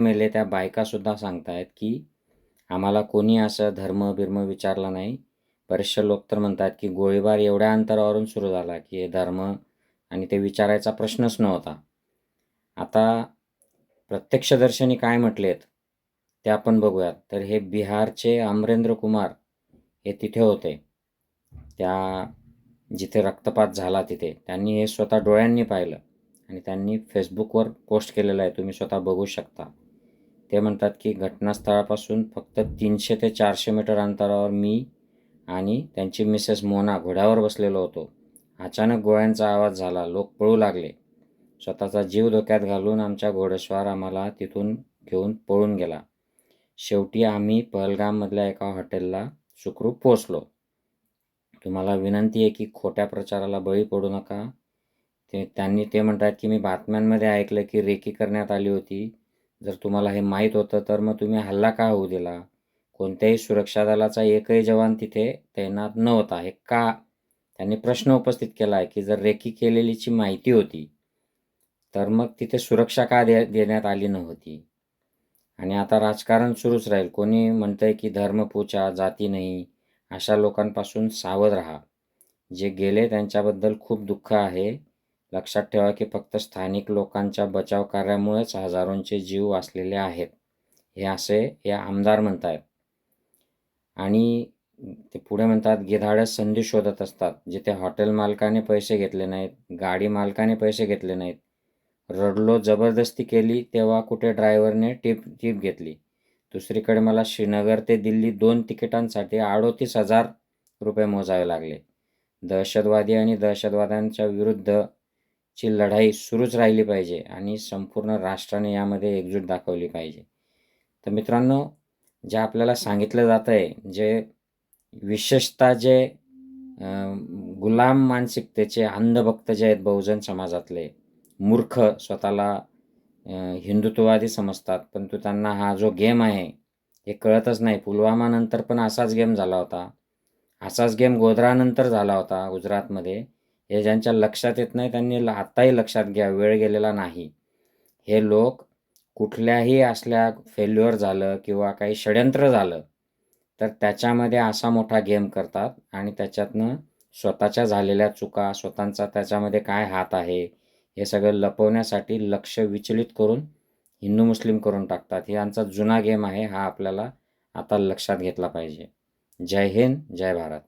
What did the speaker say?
मेले त्या बायकासुद्धा सांगतायत की आम्हाला कोणी असं धर्म बिर्म विचारला नाही. बरेचसे लोक तर म्हणतात की गोळीबार एवढ्या अंतरावरून सुरू झाला की हे धर्म आणि ते विचारायचा प्रश्नच नव्हता. आता प्रत्यक्षदर्शनी काय म्हटलेत ते आपण बघूयात. तर हे बिहारचे अमरेंद्र कुमार हे तिथे होते. त्या जिथे रक्तपात झाला तिथे. त्यांनी हे स्वतः डोळ्यांनी पाहिलं आणि त्यांनी फेसबुकवर पोस्ट केलेलं आहे. तुम्ही स्वतः बघू शकता. ते म्हणतात की घटनास्थळापासून फक्त तीनशे ते चारशे मीटर अंतरावर मी आणि त्यांची मिसेस मोना घोड्यावर बसलेलो होतो. अचानक गोळ्यांचा आवाज झाला. लोक पळू लागले. स्वतःचा जीव धोक्यात घालून आमच्या घोडेस्वार आम्हाला तिथून घेऊन पळून गेला. शेवटी आम्ही पहलगाममधल्या एका हॉटेलला सुखरूप पोचलो तुम्हाला विनंती आहे की खोट्या प्रचाराला बळी पडू नका. ते त्यांनी ते म्हणतात की मी बातम्यांमध्ये ऐकलं की रेकी करण्यात आली होती. जर तुम्हाला हे माहीत होतं तर मग तुम्ही हल्ला का होऊ दिला? कोणत्याही सुरक्षा दलाचा एकही जवान तिथे तैनात नव्हता. हे का? त्यांनी प्रश्न उपस्थित केला आहे की जर रेकी केलेलीची माहिती होती तर मग तिथे सुरक्षा का दे देण्यात आली नव्हती? आणि आता राजकारण सुरूच राहील. कोणी म्हणतंय की धर्मपूजा जाती नाही अशा लोकांपासून सावध राहा. जे गेले त्यांच्याबद्दल खूप दुःख आहे. लक्षात ठेवा की फक्त स्थानिक लोकांच्या बचाव कार्यामुळेच हजारोंचे जीव वाचलेले आहेत. हे असे हे आमदार म्हणत आहेत आणि ते पुढे म्हणतात गिधाडं संधी शोधत असतात जिथे हॉटेल मालकाने पैसे घेतले नाहीत गाडी मालकाने पैसे घेतले नाहीत. रडलो जबरदस्ती केली तेव्हा कुठे ड्रायव्हरने टिप टिप घेतली? दुसरीकडे मला श्रीनगर ते दिल्ली दोन तिकिटांसाठी अडोतीस हजार रुपये मोजावे लागले. दहशतवादी आणि दहशतवाद्यांच्या विरुद्ध ची लढाई सुरूच राहिली पाहिजे आणि संपूर्ण राष्ट्राने यामध्ये एकजूट दाखवली पाहिजे. तर मित्रांनो जे आपल्याला सांगितलं जातं आहे जे विशेषतः जे गुलाम मानसिकतेचे अंधभक्त जे आहेत बहुजन समाजातले मूर्ख स्वतःला हिंदुत्ववादी समजतात परंतु त्यांना हा जो गेम आहे हे कळतच नाही. पुलवामानंतर पण असाच गेम झाला होता. असाच गेम गोधरानंतर झाला होता गुजरातमध्ये. हे ज्यांच्या लक्षात येत नाही त्यांनी आत्ताही लक्षात घ्या वेळ गेलेला नाही. हे लोक कुठल्याही असल्या फेल्युअर झालं किंवा काही षडयंत्र झालं तर त्याच्यामध्ये असा मोठा गेम करतात आणि त्याच्यातनं स्वतःच्या झालेल्या चुका स्वतःचा त्याच्यामध्ये काय हात आहे हे सगळं लपवण्यासाठी लक्ष विचलित करून हिंदू मुस्लिम करून टाकतात. हे यांचा जुना गेम आहे हा आपल्याला आता लक्षात घेतला पाहिजे. जय हिंद जय भारत.